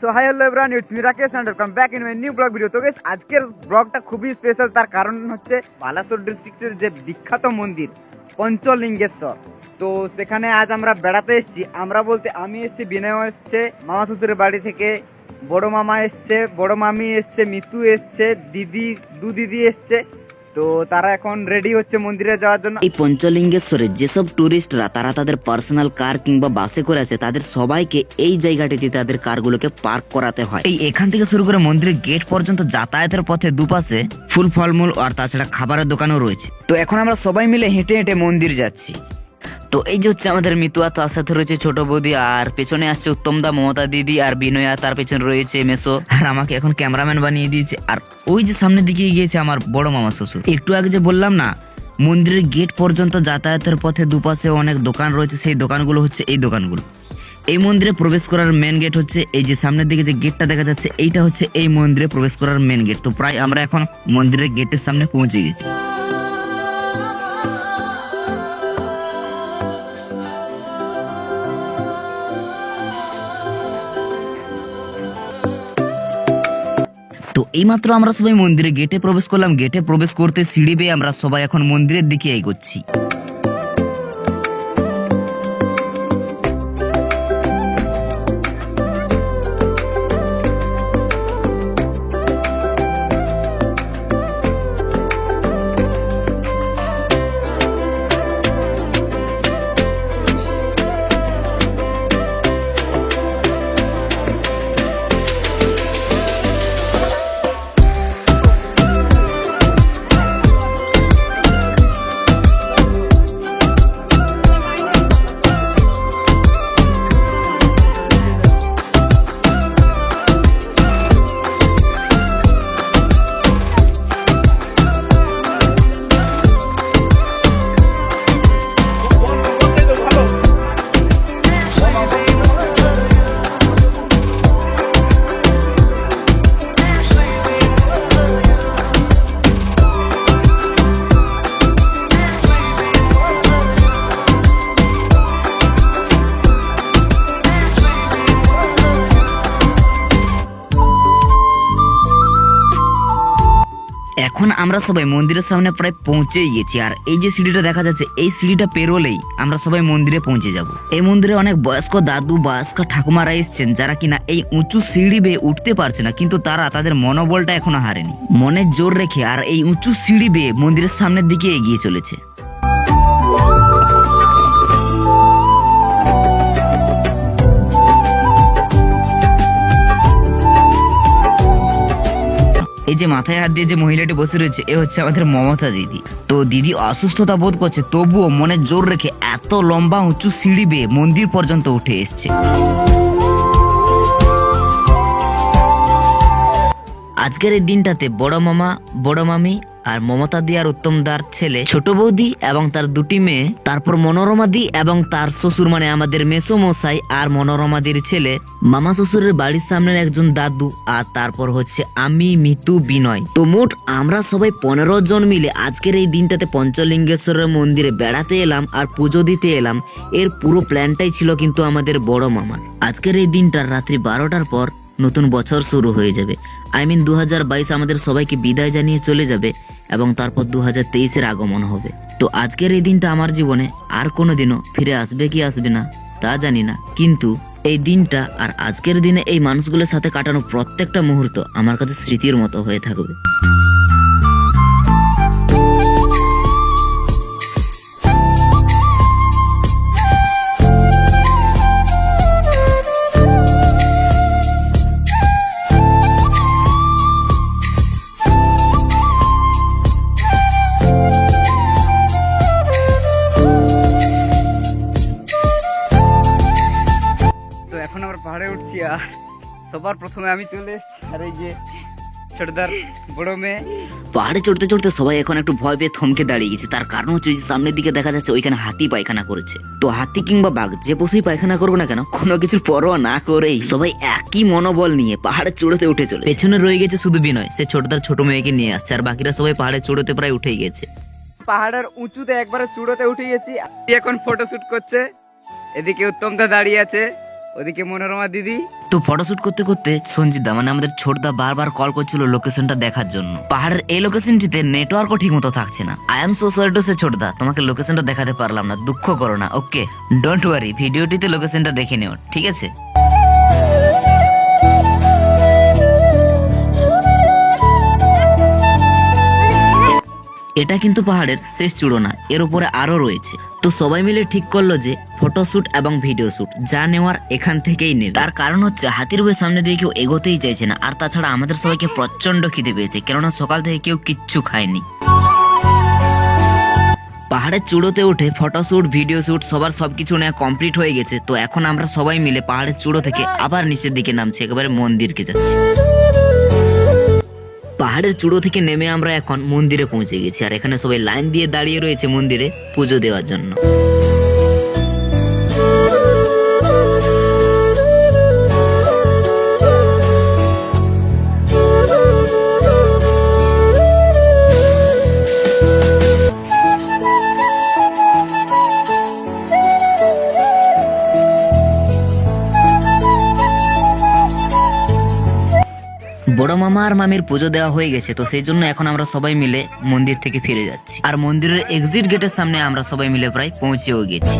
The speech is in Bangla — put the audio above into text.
So hi hello everyone it's me Rakesh and welcome back in my new blog video তো গাইস আজকের ব্লগটা খুবই স্পেশাল তার কারণ হচ্ছে বালাসোর ডিস্ট্রিক্টের যে বিখ্যাত মন্দির, পঞ্চলিঙ্গেশ্বর। তো, সেখানে আজ আমরা বেড়াতে এসেছি। আমরা বলতে আমি এসেছি, বিনয় এসছে, মামা শ্বশুরের বাড়ি থেকে, বড় মামা এসছে, বড় মামি এসছে, মিতু এসছে, দিদি, দু দিদি এসছে। তো তারা এখন রেডি হচ্ছে মন্দিরে যাওয়ার জন্য। এই পঞ্চলিঙ্গেশ্বরে যেসব টুরিস্টরা তারা তাদের পার্সোনাল কার কিংবা বাসে করে আছে তাদের সবাইকে এই জায়গাটিতে তাদের কারগুলোকে পার্ক করাতে হয়। এই এখান থেকে শুরু করে মন্দিরের গেট পর্যন্ত যাতায়াতের পথে দুপাশে ফুল ফলমূল আর তাছাড়া খাবারের দোকানও রয়েছে। তো এখন আমরা সবাই মিলে হেঁটে হেঁটে মন্দির যাচ্ছি। তো এই যে হচ্ছে আমাদের মিতুয়া তার সাথে রয়েছে ছোট বৌদি, আর পেছনে আসছে উত্তম দা মমতা দিদি আর বিনয়া, তার পেছনে রয়েছে মেসো। আর আমাকে এখন ক্যামেরাম্যান বানিয়ে দিয়েছে। আর ওই যে সামনের দিকে গিয়েছে আমার বড় মামা শ্বশুর। একটু আগে যে বললাম না, মন্দিরের গেট পর্যন্ত যাতায়াতের পথে দুপাশে অনেক দোকান রয়েছে, সেই দোকানগুলো হচ্ছে এই দোকানগুলো। এই মন্দিরে প্রবেশ করার মেন গেট হচ্ছে এই যে সামনের দিকে যে গেটটা দেখা যাচ্ছে, এইটা হচ্ছে এই মন্দিরে প্রবেশ করার মেন গেট তো প্রায় আমরা এখন মন্দিরের গেটের সামনে পৌঁছে গেছি। তো এইমাত্র আমরা সবাই মন্দিরে গেটে প্রবেশ করলাম। গেটে প্রবেশ করতে সিঁড়ি বেয়ে আমরা সবাই এখন মন্দিরের দিকে এগোচ্ছি। এখন আমরা সবাই মন্দিরের সামনে প্রায় পৌঁছে গেছি, আর এই যে সিঁড়িটা দেখা যাচ্ছে, এই সিঁড়িটা পেরোলেই আমরা সবাই মন্দিরে পৌঁছে যাব। এই মন্দিরে অনেক বয়স্ক দাদু, বয়স্ক ঠাকুমারা এসছেন, যারা কিনা এই উঁচু সিঁড়ি বেয়ে উঠতে পারছে না, কিন্তু তারা তাদের মনোবলটা এখনও হারেনি। মনে জোর রেখে আর এই উঁচু সিঁড়ি বেয়ে মন্দিরের সামনের দিকে এগিয়ে চলেছে। এই যে মাথায় হাত দিয়ে যে মহিলাটি বসে রয়েছে, এ হচ্ছে আমাদের মমতা দিদি। তো দিদি অসুস্থতা বোধ করছে, তবুও মনে জোর রেখে এত লম্বা উঁচু সিঁড়ি বেয়ে মন্দির পর্যন্ত উঠে এসছে। আজকের এই দিনটাতে বড় মামা, বড় মামি আর মমতা দি আর উত্তম দার ছেলে, ছোট বৌদি এবং তার দুটি মেয়ে, তারপর মনোরমা দি এবং তার শ্বশুর মানে আমাদের মেসো মশাই আর মনোরমা দির ছেলে। মামা শ্বশুরের বাড়ির সামনের একজন দাদু আর তারপর হচ্ছে আমি, মিতু, বিনয়। তো মোট আমরা সবাই পনেরো জন মিলে আজকের এই দিনটাতে পঞ্চলিঙ্গেশ্বরের মন্দিরে বেড়াতে এলাম আর পুজো দিতে এলাম। এর পুরো প্ল্যানটাই ছিল কিন্তু আমাদের বড় মামার আজকের এই দিনটার রাত্রি বারোটার পর নতুন বছর শুরু হয়ে যাবে। আই মিন দু হাজার বাইশ আমাদের সবাইকে বিদায় জানিয়ে চলে যাবে। এবং তারপর দু হাজার তেইশের আগমন হবে। তো আজকের এই দিনটা আমার জীবনে আর কোনো দিনও ফিরে আসবে কি আসবে না, তা জানি না। কিন্তু এই দিনটা আর আজকের দিনে এই মানুষগুলোর সাথে কাটানো প্রত্যেকটা মুহূর্ত আমার কাছে স্মৃতির মতো হয়ে থাকবে। পাহাড়ে উঠছি আর সবার প্রথমে আমি চলে এসেছি। আর এই যে ছোটদার বড় মেয়ে। পাহাড়ে চড়তে চড়তে সবাই এখন একটু ভয় পেয়ে থমকে দাঁড়িয়ে গেছে। তার কারণ হচ্ছে যে সামনের দিকে দেখা যাচ্ছে ওইখানে হাতি পায়খানা করেছে। তো হাতি কিংবা বাঘ যে পশুই পায়খানা করবে না কেন কোনো কিছুর পরোয়া না করেই সবাই একই মনোবল নিয়ে পাহাড়ে চড়তে উঠে চলে পেছনে রয়ে গেছে শুধু বিনয় সে ছোটদার ছোট মেয়েকে নিয়ে আসছে আর বাকিরা সবাই পাহাড়ে চড়তে প্রায় উঠেই গেছে। পাহাড়ের উঁচুতে একবারে চূড়োতে উঠে গেছি। এখন ফটো শুট করছে। এদিকে উত্তমদা দাঁড়িয়ে আছে। ওদিকে মনোরমা দিদি। তো ফটোশুট করতে করতে সঞ্জিতদা মানে আমাদের ছোটদা বারবার কল করছিল লোকেশনটা দেখার জন্য। পাহাড়ের এই লোকেশনটিতে নেটওয়ার্কও ঠিক মতো থাকছে না। I am so sorry to say ছোটদা, তোমাকে লোকেশনটা দেখাতে পারলাম না, দুঃখ করো না ওকে ডোন্ট ওয়ারি ভিডিওটিতে লোকেশনটা দেখে নিও, ঠিক আছে? এটা কিন্তু পাহাড়ের শেষ চূড়ো না, এর উপরে আরও রয়েছে। তো সবাই মিলে ঠিক করল যে ফটোশুট এবং ভিডিও শ্যুট যা নেওয়ার এখান থেকেই নেবে। তার কারণ হচ্ছে, হাতির বইয়ের সামনে দিয়ে কেউ এগোতেই চাইছে না। আর তাছাড়া আমাদের সবাইকে প্রচণ্ড খিদে পেয়েছে, কেননা সকাল থেকে কেউ কিচ্ছু খায়নি। পাহাড়ের চূড়োতে উঠে ফটোশ্যুট ভিডিও শ্যুট সবার সব কিছু নেওয়া কমপ্লিট হয়ে গেছে। তো এখন আমরা সবাই মিলে পাহাড়ের চূড়ো থেকে আবার নিচের দিকে নামছি, একেবারে মন্দিরকে যাচ্ছি। পাহাড়ের চূড়ো থেকে নেমে আমরা এখন মন্দিরে পৌঁছে গেছি। আর এখানে সবাই লাইন দিয়ে দাঁড়িয়ে রয়েছে মন্দিরে পুজো দেওয়ার জন্য। আর মামির পুজো দেওয়া হয়ে গেছে, তো সেই জন্য এখন আমরা সবাই মিলে মন্দির থেকে ফিরে যাচ্ছি। আর মন্দিরের এক্সিট গেটের সামনে আমরা সবাই মিলে প্রায় পৌঁছেও গেছি।